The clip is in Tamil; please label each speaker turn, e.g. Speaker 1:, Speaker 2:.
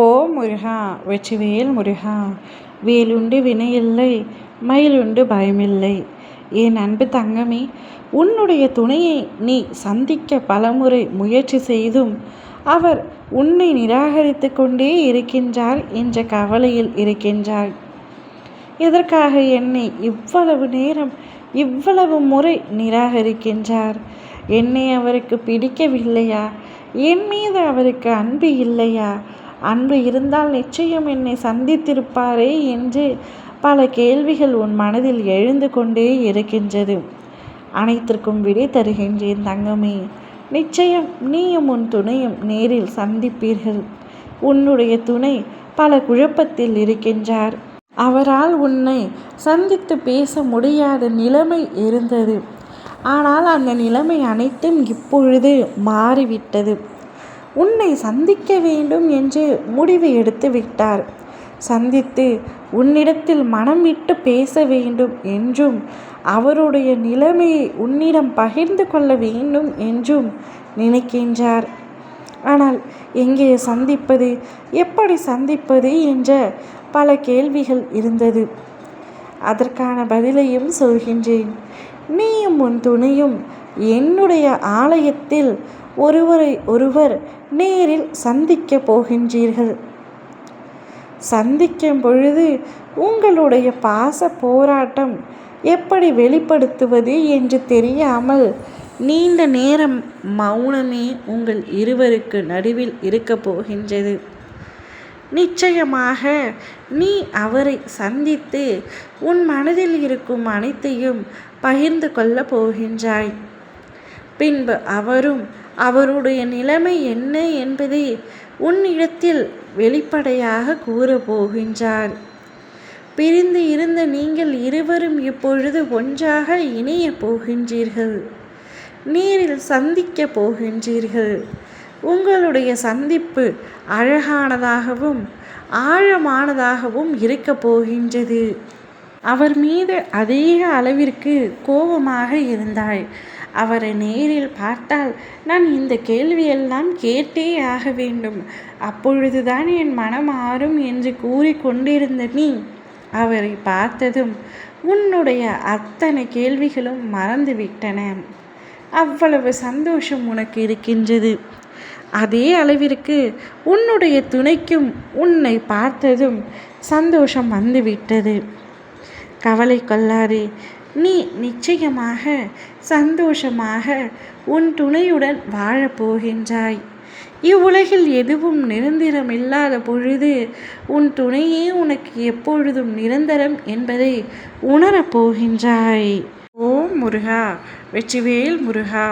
Speaker 1: ஓ முருகா வெற்றிவேல் முருகா வேலுண்டு வினையில்லை மயிலுண்டு பயமில்லை. என் அன்பு தங்கமே உன்னுடைய துணையை நீ சந்திக்க பலமுறை முயற்சி செய்தும் அவர் உன்னை நிராகரித்து கொண்டே இருக்கின்றார் என்ற கவலையில் இருக்கின்றார். எதற்காக என்னை இவ்வளவு நேரம் இவ்வளவு முறை நிராகரிக்கின்றார்? என்னை அவருக்கு பிடிக்கவில்லையா? என் மீது அவருக்கு அன்பு இல்லையா? அன்பு இருந்தால் நிச்சயம் என்னை சந்தித்திருப்பாரே என்று பல கேள்விகள் உன் மனதில் எழுந்து கொண்டே இருக்கின்றது. அனைத்திற்கும் விடை தருகின்றேன் தங்கமே. நிச்சயம் நீயும் உன் துணையும் நேரில் சந்திப்பீர்கள். உன்னுடைய துணை பல குழப்பத்தில் இருக்கின்றார். அவரால் உன்னை சந்தித்து பேச முடியாத நிலைமை இருந்தது. ஆனால் அந்த நிலைமை அனைத்தும் இப்பொழுது மாறிவிட்டது. உன்னை சந்திக்க வேண்டும் என்று முடிவு எடுத்து விட்டார். சந்தித்து உன்னிடத்தில் மனம் விட்டு பேச வேண்டும் என்றும் அவருடைய நிலைமையை உன்னிடம் பகிர்ந்து கொள்ள வேண்டும் என்றும் நினைக்கின்றார். ஆனால் எங்கே சந்திப்பது எப்படி சந்திப்பது என்ற பல கேள்விகள் இருந்தது. அதற்கான பதிலையும் சொல்கின்றேன். நீயும் உன் துணையும் என்னுடைய ஆலயத்தில் ஒருவரை ஒருவர் நேரில் சந்திக்க போகின்றீர்கள். சந்திக்கும் பொழுது உங்களுடைய பாச போராட்டம் எப்படி வெளிப்படுத்துவது என்று தெரியாமல் நீண்ட நேரம் மௌனமே உங்கள் இருவருக்கு நடுவில் இருக்கப் போகின்றது. நிச்சயமாக நீ அவரை சந்தித்து உன் மனதில் இருக்கும் அனைத்தையும் பகிர்ந்து கொள்ளப் போகின்றாய். பின்பு அவரும் அவருடைய நிலைமை என்ன என்பதை உன்னிடத்தில் வெளிப்படையாக கூறப்போகின்றார் பிரிந்து இருந்த நீங்கள் இருவரும் இப்பொழுது ஒன்றாக இணைய போகின்றீர்கள். நீரில் சந்திக்க போகின்றீர்கள். உங்களுடைய சந்திப்பு அழகானதாகவும் ஆழமானதாகவும் இருக்க போகின்றது. அவர் மீது அதிக அளவிற்கு கோபமாக இருந்தாய் அவரை நேரில் பார்த்தால் நான் இந்த கேள்வியெல்லாம் கேட்டே ஆக வேண்டும். அப்பொழுதுதான் என் மனம் ஆறும் என்று கூறிக்கொண்டிருந்த நீ. அவரை பார்த்ததும் உன்னுடைய அத்தனை கேள்விகளும் மறந்துவிட்டன. அவ்வளவு சந்தோஷம் உனக்கு இருக்கின்றது. அதே அளவிற்கு உன்னுடைய துணைக்கும் உன்னை பார்த்ததும் சந்தோஷம் வந்துவிட்டது. கவலை கொள்ளாதே. நீ நிச்சயமாக சந்தோஷமாக உன் துணையுடன் வாழப்போகின்றாய் இவ்வுலகில் எதுவும் நிரந்தரம் இல்லாத பொழுது உன் துணையே உனக்கு எப்பொழுதும் நிரந்தரம் என்பதை உணரப்போகின்றாய் ஓம் முருகா வெற்றிவேல் முருகா.